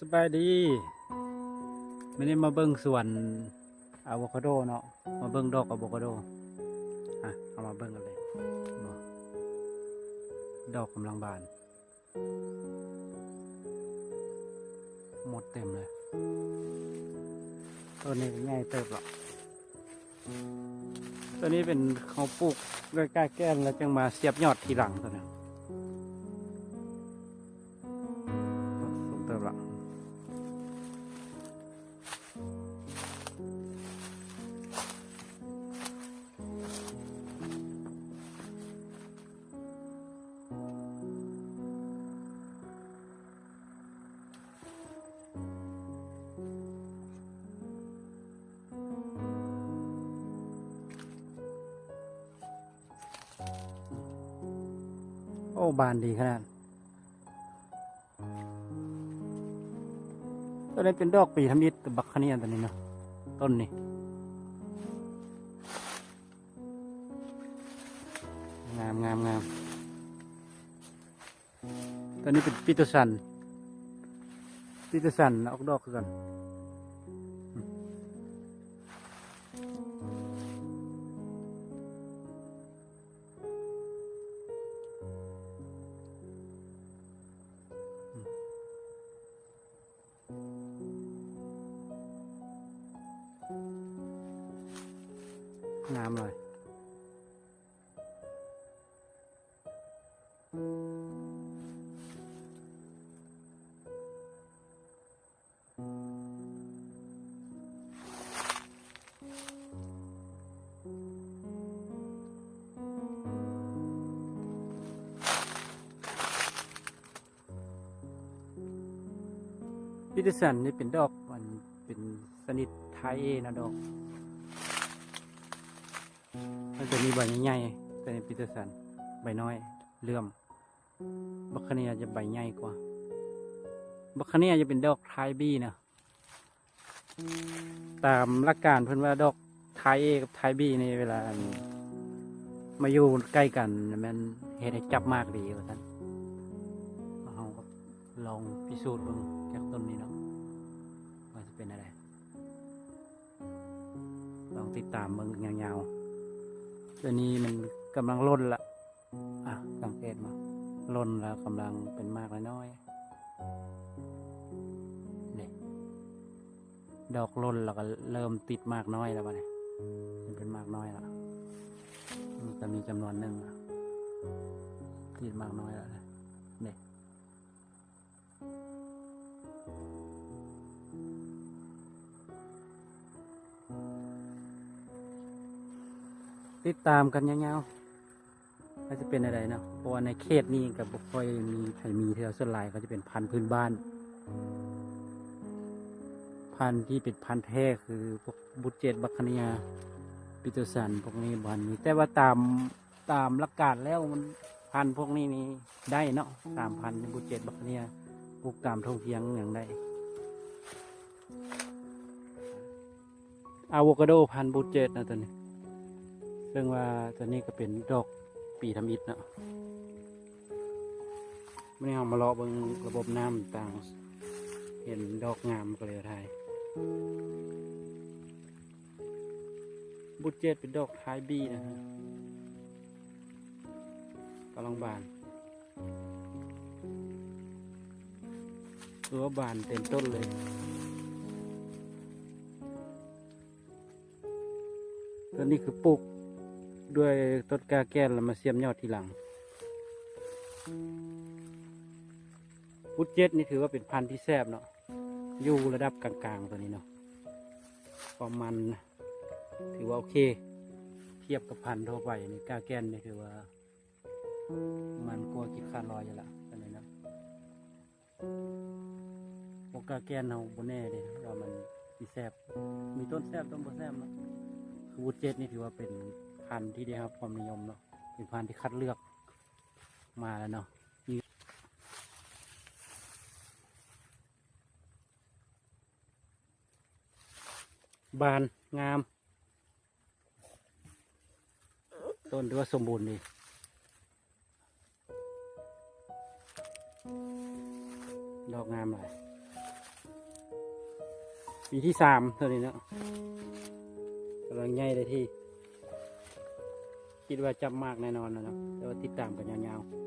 สบายดีไม่ได้มาเบิ้งสวนอะโวคาโดเนาะมาเบิ้งดอกอะโวคาโดอะเอามาเบิ้งกันเลยดอกกำลังบาน หมดเต็มเลยต้นนี้ง่ายเติบหรอกตัวนี้เป็นเขาปลูกใกล้ๆแก้นแล้วจึงมาเสียบยอดทีหลังตัวนี้ โอ้ บานดีขนาดตัวนี้เป็นดอกปีทำอิฐบักขะเนียนตัวนี้เนาะต้นนี้งามงามงามตัวนี้เป็นปีตอสันปีตอสันออกดอกคือกัน พิทสันนี่เป็นดอกมันเป็นสนิทไทยเอนะดอก มันจะมีใบใหญ่ๆแต่พิทสันใบน้อยเลื่อม บัคคเนียจะใบใหญ่กว่า บัคคเนียจะเป็นดอกไทยบี้นะตามหลักการเพื่อนว่าดอกไทยเอกับไทยบี้ในเวลา มาอยู่ใกล้กันมันเห็นให้จับมากดีว่าท่าน ลองพิสูจน์เบิ่งจากต้นนี้เนาะว่าจะเป็นอะไร ลองติดตามเบิ่งยาวๆตัวนี้มันกำลังล่นละอะสังเกตมาล่นแล้วกำลังเป็นมากน้อยเนี่ยดอกล่นแล้วก็เริ่มติดมากน้อยแล้ววะเนี่ยมันเป็นมากน้อยแล้วมันจะมีจำนวนหนึ่งติดมากน้อยแล้วนะ ติดตามกันยาวๆก็จะเป็นอะไรเนาะเพราะว่าในเขตนี้กับบุคคลมีไทยมีเทวส่วนลายก็จะเป็นพันธุ์พื้นบ้าน พันธุ์ที่เป็นพันธุ์แท้คือพวกบุตเจตบัคเนียปิโตสันพวกนี้บันนี้แต่ว่าตามตามหลักการแล้วมันพันธุ์พวกนี้นี่ได้เนาะตามพันธุ์บุตเจตบัคเนียปลูกตามทงเทียงอย่างไดอะโวคาโดพันธุ์บุตเจตนะตัวนี้ ซึ่งว่าตัวนี้ก็เป็นดอกปีทำอิฐเนาะไม่ได้เอามาเลาะเบิงระบบน้ำต่าง เห็นดอกงามก็เลยถ่ายบุตเจตเป็นดอกท้ายบีนะฮะกำลังบานตัวบานเต็มต้นเลยตัวนี้คือปลูก ด้วยต้นกาแก้นแล้วมาเสียมยอดทีหลังพุทเจ็ดนี่ถือว่าเป็นพันธุ์ที่แซบเนาะอยู่ระดับกลางๆตัวนี้เนาะความมันถือว่าโอเค เทียบกับพันธุ์ทั่วไปนี่กาแก้นนี่ถือว่า มันกลัวกินขาดลอยอยู่ละตัวนี้เนาะพวกกาแก้นเราบนแน่เลยว่ามันมีแซบมีต้นแซบต้นบ่แซบเนาะคือวุฒเจ็ดนี่ถือว่าเป็น พันธุ์ที่ได้รับความนิยมเนาะเป็นพันธุ์ที่คัดเลือกมาแล้วเนาะมีบานงาม ต้นถือว่าสมบูรณ์ดีดอกงามเลยปีที่สามเท่านี้เนาะกำลังใหญ่เลยที่ คิดว่าจับมากแน่นอนนะเนาะแต่ว่าติดตามกันยาวๆ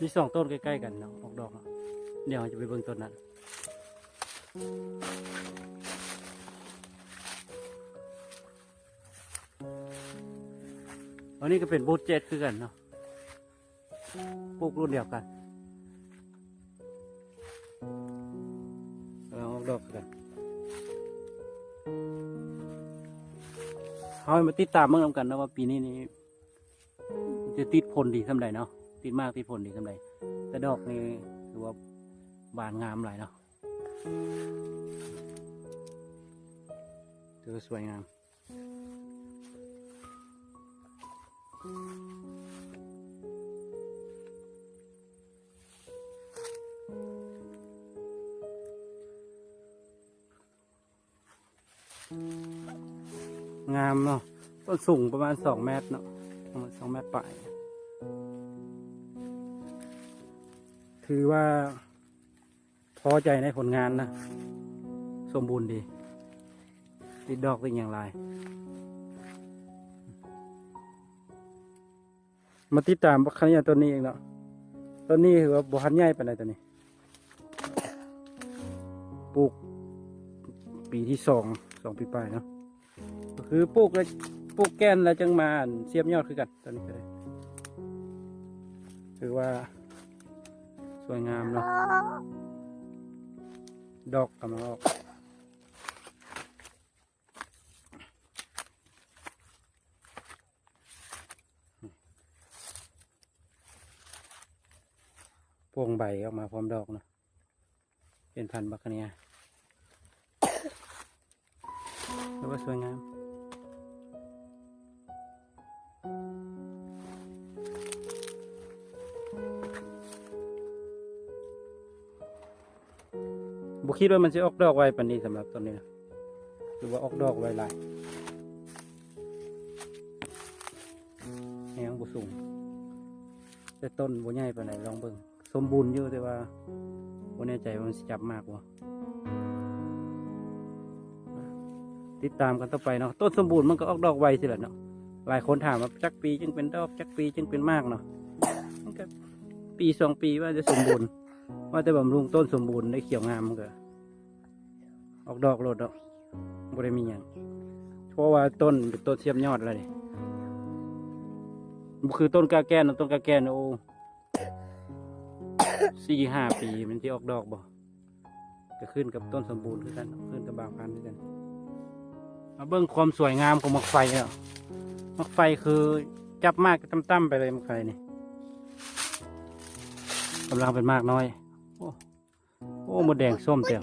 มีสองต้นใกล้ๆกันเนาะออกดอกเนาะเดี๋ยวเราจะไปเบิ่งต้นนั้น อันนี้ก็เป็นบูทเจ็ตคือกันเนาะปลูกรุ่นเดียวกันเราออกดอกกันเขาให้มาติดตามเมื่อนำกันนะว่าปีนี้นี่จะติดผลดีสำใดเนาะติดมากติดผลดีสำใดแต่ดอกนี่ถือว่าบานงามหลายเนาะถือสวยงาม งามเนาะต้นสูงประมาณสองเมตรเนาะประมาณสองเมตรปลายถือว่าพอใจในผลงานนะ สมบูรณ์ดี ติดดอกเป็นอย่างไร มาติดตามบักขะเนียต้นนี้เองเนาะต้นนี้ถือว่าบหันใหญ่ปานใดตัวนี้ ปลูก ปีที่สองสองปีปลายเนาะก็คือปลูกแล้วปลูกแกนแล้วจังมาเสียบยอดคือกันตอนนี้ก็เลยถือว่า สวยงามเนาะดอกกำลังออก พวงใบออกมาพร้อมดอกเนาะเป็นพันธุ์บักกะเนียถือว่าสวยงามบุคิดว่ามันจะออกดอกไวปานนี้สำหรับต้นนี้นะคือว่าออกดอกไวหลายแหงบุสูงแต่ต้นบุใหญ่ปานไหนลองเบิ่ง สมบูรณ์อยู่แต่ว่าบุแน่ใจว่ามันสิจับมากวะติดตามกันต่อไปเนาะต้นสมบูรณ์มันก็ออกดอกไวสิแหละเนาะหลายคนถามว่าจักปีจึงเป็นดอกจักปีจึงเป็นมากเนาะมันก็ปีสองปีว่าจะสมบูรณ์ ว่าแต่บำรุงต้นสมบูรณ์ได้เขียวงามมันก็ออกดอกโลดดอกบ่ได้มีอย่างเพราะว่าต้นเป็นต้นเทียมยอดอะไรนี่คือต้นกาแกนเนต้นกาแกนโอ้ สี่ห้าปีมันจะออกดอกบ่ก็ขึ้นกับต้นสมบูรณ์คือกันขึ้นกับบางพันธุ์คือกันมาเบิ่งความสวยงามของมักไฟเนาะมักไฟคือจับมากตั้มๆไปเลยมักไฟนี่กำลังเป็นมากน้อย โอ้โอ้มดแดงส้มเต็ม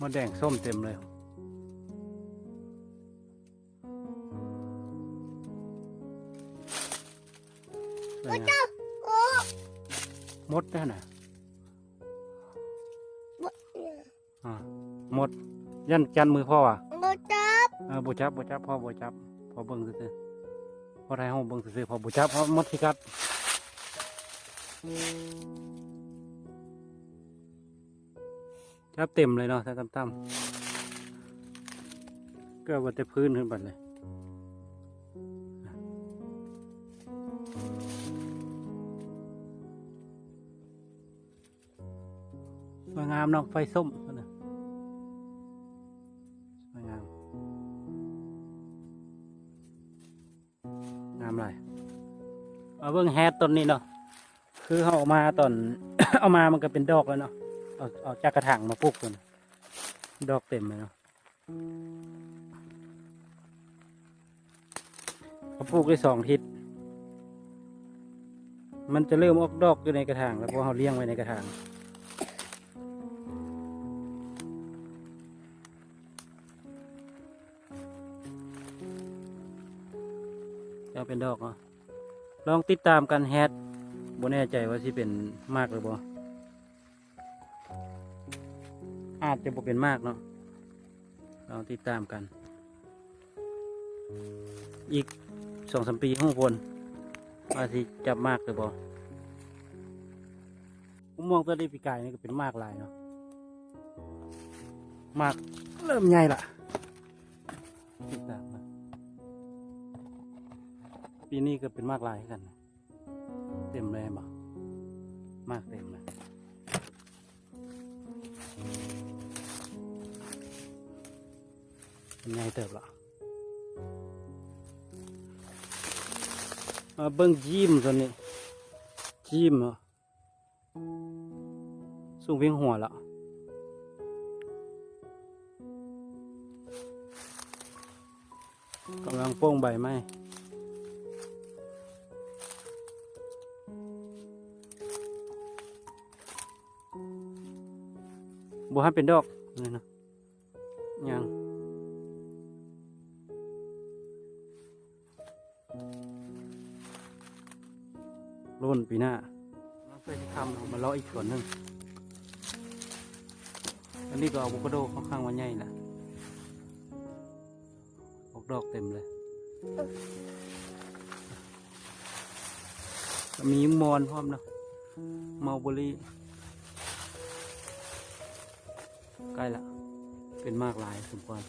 มดแดงส้มเต็มเลยสวยงาม มดแล้วนะอ่าหมด ยันจันมือพ่ออะบจับเออบูจับบูจับพ่อบูจับพ่อเบิ่งซื่อๆพ่อไทยห้องเบิ่งซื่อๆพ่อบูจับพ่อมดสิกัดจับเต็มเลยเนาะถ้าต่ำๆก็ว่าแต่พื้นขึ้นไปเลย งามเนาะไฟส้มนะสวยงาม งามเลยเอาเบิ่งแฮดต้นนี้เนาะคือเขาเอามาตอน เอามามันก็เป็นดอกแล้วเนาะเอาเอาจากกระถางมาปลูกคนดอกเต็มเลยเนาะเขาปลูกได้สองทิศมันจะเริ่มออกดอกอยู่ในกระถาง แล้วเพราะเขาเลี้ยงไว้ในกระถาง เป็นดอกเนาะลองติดตามกันแฮดบ่แน่ใจว่าที่เป็นมากหรือบ่อาจจะบ่เป็นมากเนาะลองติดตามกัน อีกสองสามปีข้างบนว่าที่จับมากหรือบ่ผมมองตัวได้ปีกายนี่ก็เป็นมากลายเนาะมากเริ่มใหญ่ละติดตาม ปีนี้ก็เป็นมากลายกัน เต็มเลยบ่มากเต็มเลยเป็นไงเติบละมาเบิ้งจิมตัวนี้จิมสูงเพียงหัวละกำลังโป้งใบไม้ บัวให้เป็นดอกนี่นะยังรุ่นปีหน้าเราเคยทำเอามาเลาะอีกส่วนหนึ่งอันนี้ก็อะโวคาโดค่อนข้างวันใหญ่นะออกดอกเต็มเลยมีมอนพร้อมนะเมาเบอรี่ ใกล้ละ เป็นมากลายสมควร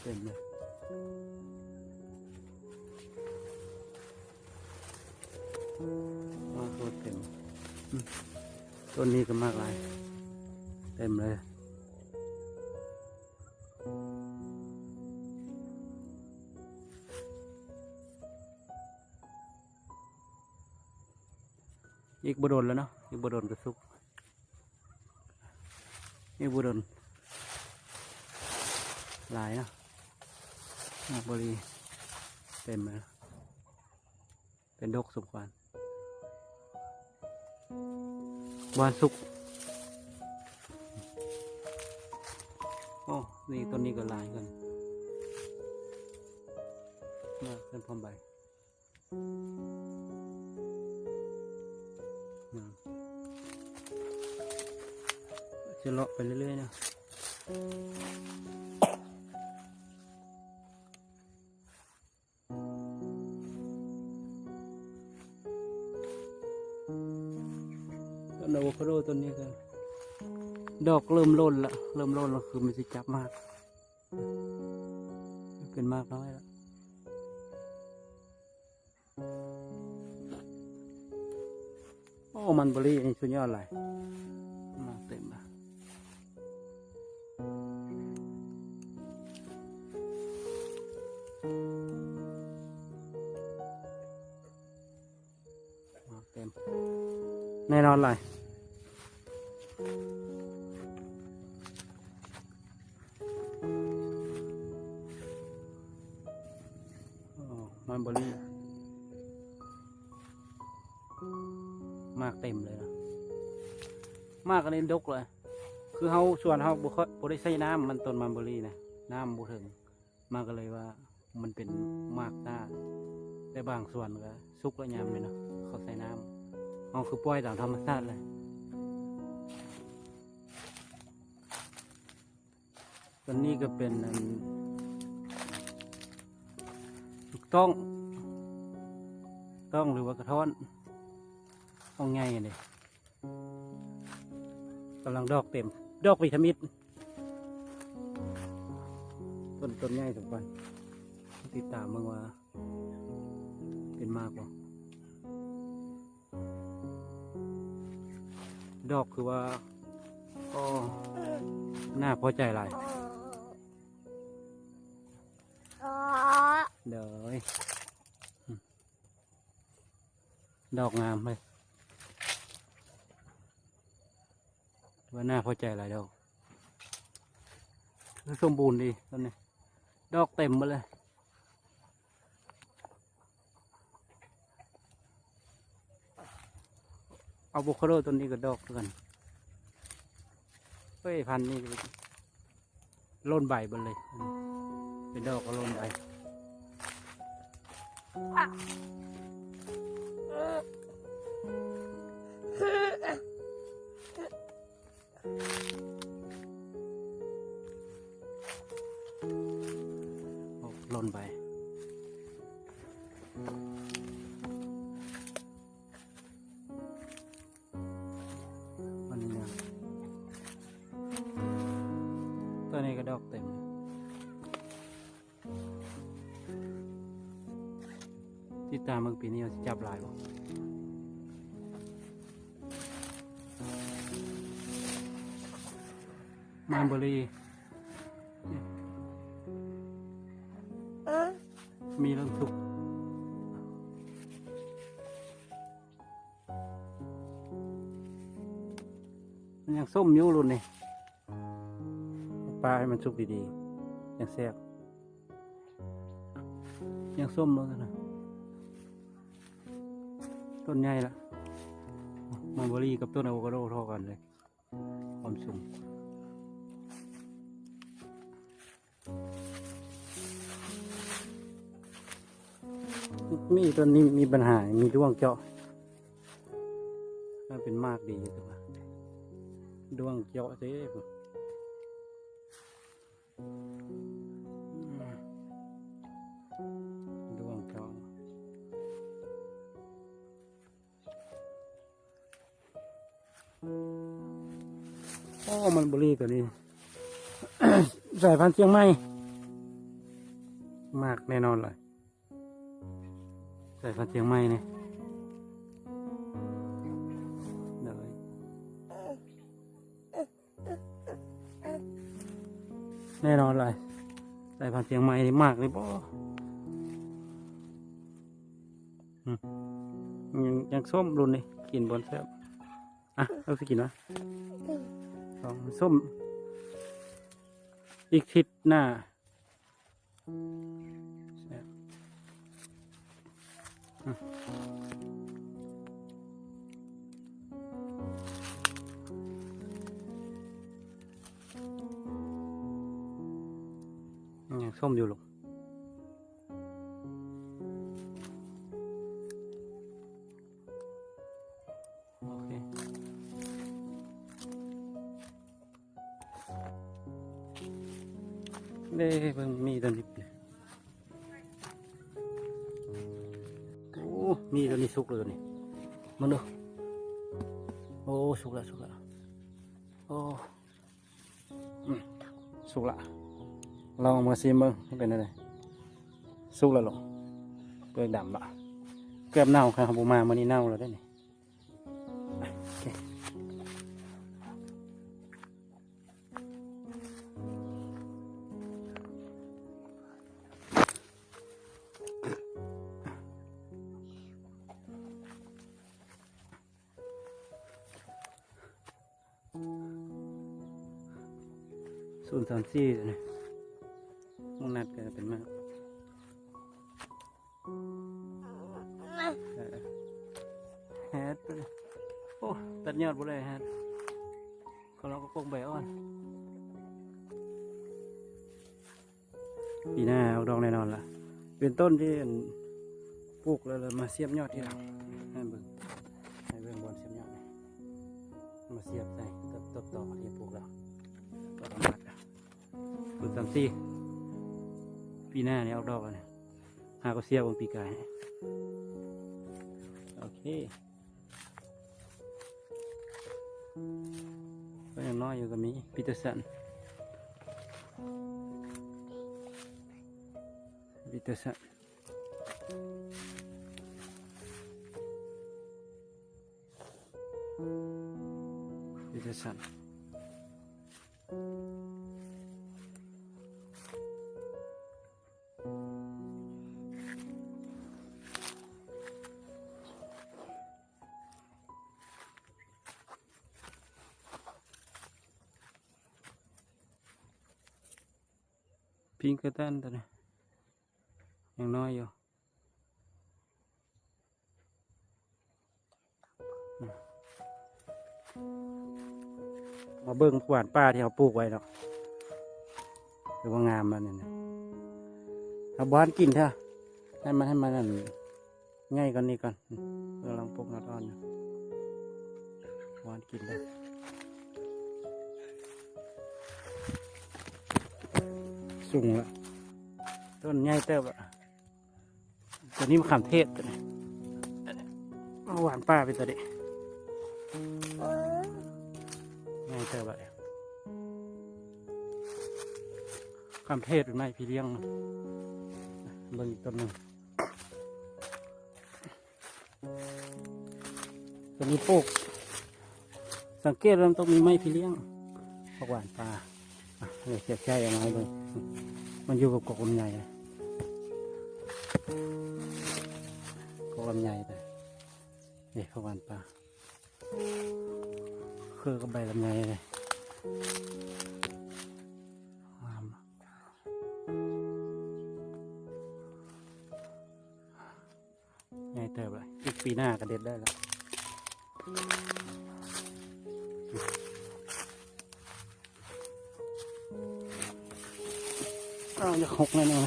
เต็มเลยมากตัวเต็มต้นนี้ก็มากลาย เต็มเลยอีกบโดนแล้วเนาะอีกบโดนก็สุก อีกบโดนหลายนะมากบรีเต็มเลยเป็นดกสมควรวานสุกโอ้นี่ต้นนี้ก็ลายกันมาเป็นพร้อมใบ จะเลาะไปเรื่อยๆนะต้นอะโวคาโดต้นนี้ก็ดอกเริ่มร่นละเริ่มร่นแล้วคือมันจะจับมากเป็นมากน้อยละโอ้มันเบรีนี่สุดยอดเลย น่นอนเลยมันบรี่มากเต็มเลยนะมากอันนี้ดกเลย คือเขาส่วนเขาบุคบได้ใช้น้ำมันต้นมันบรี่นะน้ำบุถึงมากก็เลยว่ามันเป็นมากหน้าแต่บางส่วนก็สุกแล้วยามเลยเนาะเขาใส่น้ำ เขาคือปล่อยตามธรรมชาติเลยตอนนี้ก็เป็นถูกต้อง ต้องหรือว่ากระท้อนต้องไงเนี่ยกำลังดอกเต็ม ดอกวิตามินต้นต้นใหญ่สมควรติดตามเมื่อว่า เป็นมากบ่ ดอกคือว่าก็น่าพอใจหลายเดี๋ยวอืมดอกงามเลยว่าน่าพอใจหลายดอกคือสมบูรณ์ดีต้นนี้ ดอกเต็มหมาเลย อาโวคาโดต้นนี้ก็ดอกเหมือนกันเฮ้ยพันนี่ก็โล่นใบหมดเลย เป็นดอกก็ล่นใบอ ตามเมืองปีนี้มันสิจับหลายบ่มาร์เบอรี่มีเรื่องสุกมันยังส้มอยิ้วรุ่นนี่ปลาให้มันสุกดีๆ ยังแซ่บยังส้มแล้วนะ ต้นใหญ่ละมาร์เบอรี่กับต้นอะโวคาโดเท่ากันเลยความสูงมีตัวนี้มีปัญหา มีดวงเจาะมันเป็นมากดีตัวดวงเจาะเจ๊ ตัวนี้ สายพันธุ์เชียงใหม่ มากแน่นอนเลยใส่ฟันธุ์เชียงใหม่เนี่ยแน่นอนเลยใส่ฟันธุ์เชียงใหม่มากเลยป่ยังยังส้มรุ่นนี่กินบนแซ่บอะเราสิกินวะ สองส้ม อีกทิศหน้ายังส้มอยู่ลูก เด้เบิ่งมีตัวนี้โอ้มีตัวนี้สุกเลยตัวนี้มึงดูโอ้สุกล้วสุกล้วโอ้สุกละลองมาซิมเบิ้งเป็นอะไรสุกล้วหรอเปลือกดำละเกือบเน่าครับผมมามันนี้เน่าแล้วได้นี่โศูนย์สามสี่นี่มุงนัดก็เป็นมากแฮดตัวนี้โอ้ตัดยอดบุเลยแฮดเขาเราก็คงใบอ่อน ปีหน้าเอาดอกแน่นอนล่ะ เป็นต้นที่อันปลูกแล้วเรามาเสียบยอดที่เราให้เบิ่งให้เบิ่งบนเสียบยอดมาเสียบใส่ต่อที่ปลูกแล้ว ฝึกสามสี่ปีหน้าเนี่ยออกดอกเลยหาก็เสียบนปีกายโอเคก็ยังน้อยอยู่ก็มีปีเตอร์สันปีเตอร์สันปีเตอร์สัน งกอร์ตันตัวนี้ยังน้อยอยู่มาเบิ่งหวานป้าที่เขาปลูกไว้เนาะหรือว่างามมันเนี่ยนะเอาบ้านกินเถอะให้มันให้มันนั่นง่ายก่อนนี่ก่อนอืมกำลังปลูกนาร้อนอยู่บ้านกินได้ สูงละต้นใหญ่เติบอะตัวนี้มะขามเทศตัวนี้เอาหวานป้าไปตัวเด็ใหญ่เติบอะขามเทศเป็นไม้พี่เลี้ยงเบิ่งอีกต้นหนึ่งตัวนี้ปลูกสังเกตแล้วมันต้องมีไม้พี่เลี้ยงผักหวานปลาเดี๋ยวเสียบใจเอาไม้เลย มันอยู่กับกกลำไยนะกกลำไยไปนี่ผักหวานปลาคือกับใบลำไยเลยงามไงเติบเลยอีกปีหน้าก็เด็ดได้แล้ว อ้าวจะหกแน่นอน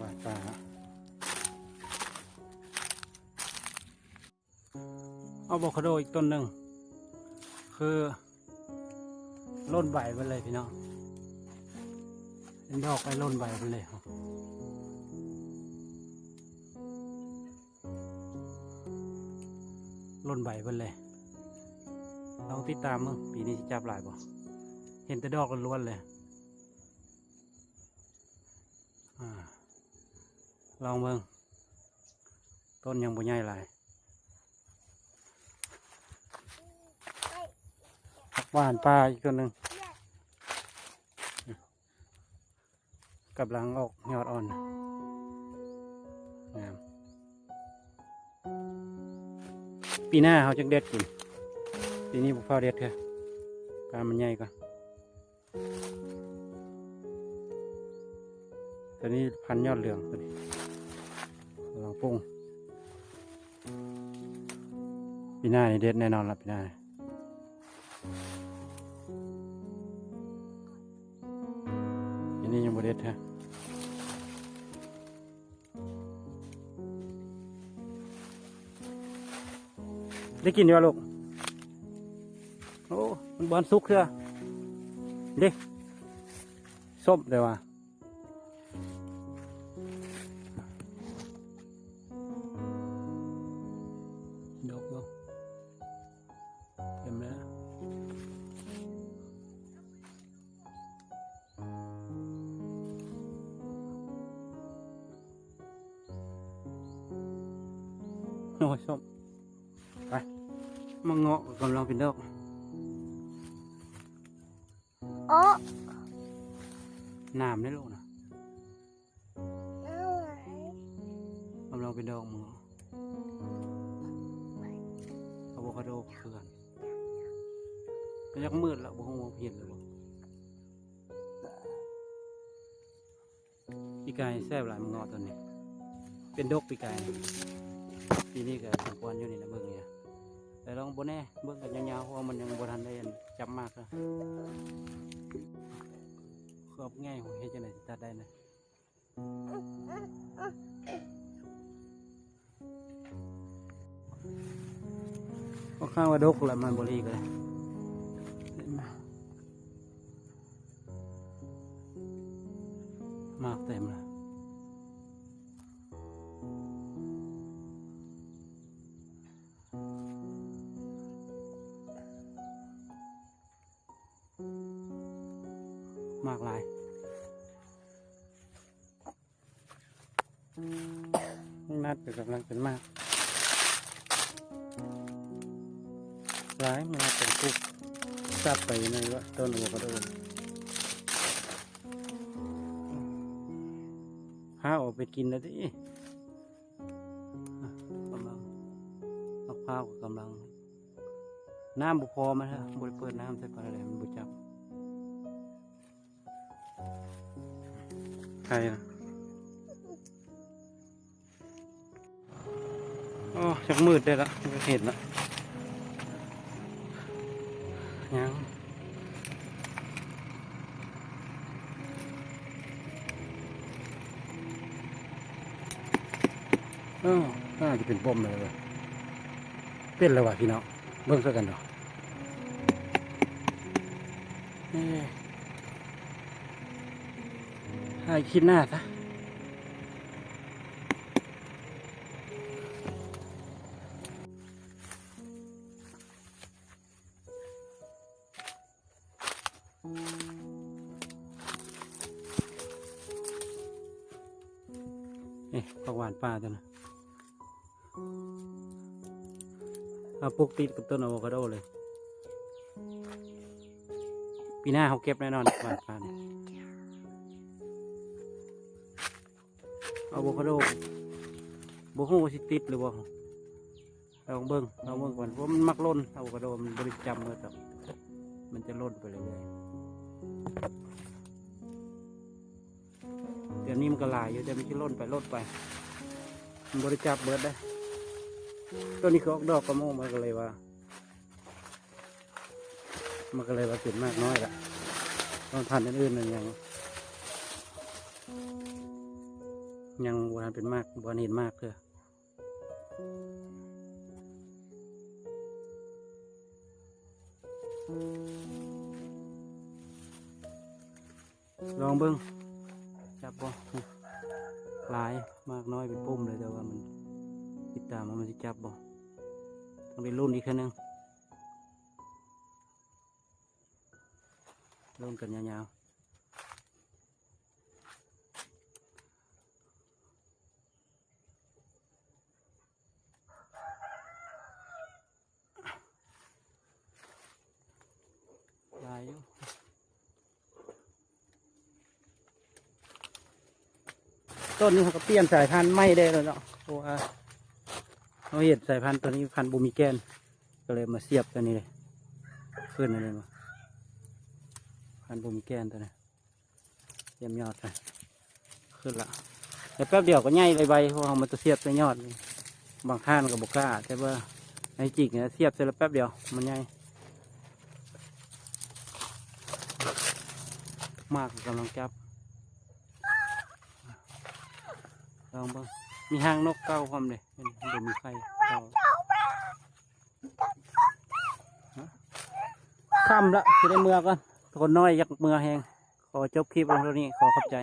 ว่าปลาเอาอะโวคาโดอีกต้นหนึ่งคือ ล่นใบไปเลยพี่น้องเป็นดอกไปล่นใบไปเลยครับล่นใบไปเลยลองติดตามมึงปีนี้จะจับหลายบ่เห็นแต่ดอกล้วนๆเลยอาลองเบิ่งต้นยังบ่ใหญ่หลายผักหวานปลาอีกตัวหนึ่ง กำลังออกยอดอ่อนงามปีหน้าเขาจะเด็ดกินปีนี้บุกเฝ้าเด็ดเถอะปลามันใหญ่ก่อนตัวนี้พันยอดเหลืองตัวนี้กำลังปรุงปีหน้านี่เด็ดแน่นอนละปีหน้าอันนี้ยังบไดเด็ดฮะ ได้กินดีวะลูก โอ้ มันบอนสุกเถอะเด็กส้มเลยวะ ก็ยังมืดแล้วบ่คงมองเห็นเลยบ่ปีกายแซ่บหลายมังงาะตัวนี้ เป็นดกปีกายปีนี้ก็สมควรอยู่นี่นะเบิ่งเนี่ยแต่ลองบ่แน่เบิ่งกันยาวๆเพราะมันยังบ่ทันได้อันจับมากนะครอบง่ายหัวเฮ็ดจังได๋สิตัดได้นะก็ข้างว่าดกแหละมันบรีก็เลากเต็มเลยมากลายนัดเป็นกำลังเป็นมากร้ายมันเป็นคุกซับไปในว่าต้นอะโวคาโดด หาออกไปกินแล้วดิอ่กำลังมะพร้าวก็กำลัง น้ำบุพอมาฮะบริเปิดน้ำใส่ปลาอะไรมันบุจับใครนะโอ้ชักมืดได้ละเห็นละยัง เป็นป้อมเลยเป็นแล้ววะพี่น้องเบิ่งซะกันเนาะให้คิดหน้าซะนี่ประวานป้าตัวนะ ลูกติดกับต้นอะโวคาโดเลย ปีหน้าเขาเก็บแน่นอนหวานป่าเนี่ยอะโวคาโดบ่ฮู้ว่าสิติดหรือบ่ลองเบิ่งลองเบิ่งก่อนเพราะมันมักล่นอะโวคาโดมันบริจำเลยครับมันจะล่นไปเรื่อยๆเดี๋ยวนี้มันก็หลายอยู่แต่มันจะล่นไปล่นไป มันบริจับเบิดได้ ตัวนี้เขาออกดอกกระโมงมันก็เลยว่า มันก็เลยว่าเป็นมากน้อยละตอนพันธุ์อื่นๆนั่นยัง ยังวันเป็นมากวันเห็นมากเพื่อลองเบิ้งจับบ่หลายมากน้อยเป็นปุ่มเลยแต่ว่ามัน ตามว่ามันจะจับบ่ต้องได้รุ่นอีกแค่นึงรุ่นกันยาวๆลายอยู่ต้นนี้เขาก็เปลี่ยนสายพันธุ์ไม่ได้แล้วเนาะเพราะว่า เขาเห็นสายพันธุ์ตัวนี้พันธุ์บูมิแกน ก็เลยมาเสียบตัวนี้เลยขึ้นอะไรมาพันธุ์บูมิแกนตัวนี้เยี่ยมยอดเลยขึ้นละแต่แป๊บเดียวก็ใหญ่เลยใบเพราะเอามาตัวเสียบใส่ยอดบางข้านกับบกล้าแต่ว่าไอจิกเนี่ยเสียบเสร็จแล้วแป๊บเดียวมันใหญ่มากกำลังจับลองบ้าง มีหางนกเก้าความเลยเห็นเดี๋ยวมีไข่เก้าค่ำละจะได้เมื่อกันคนน้อยอยากเมื่อแหงขอจบคลิปลงเท่านี้ขอขอบใจ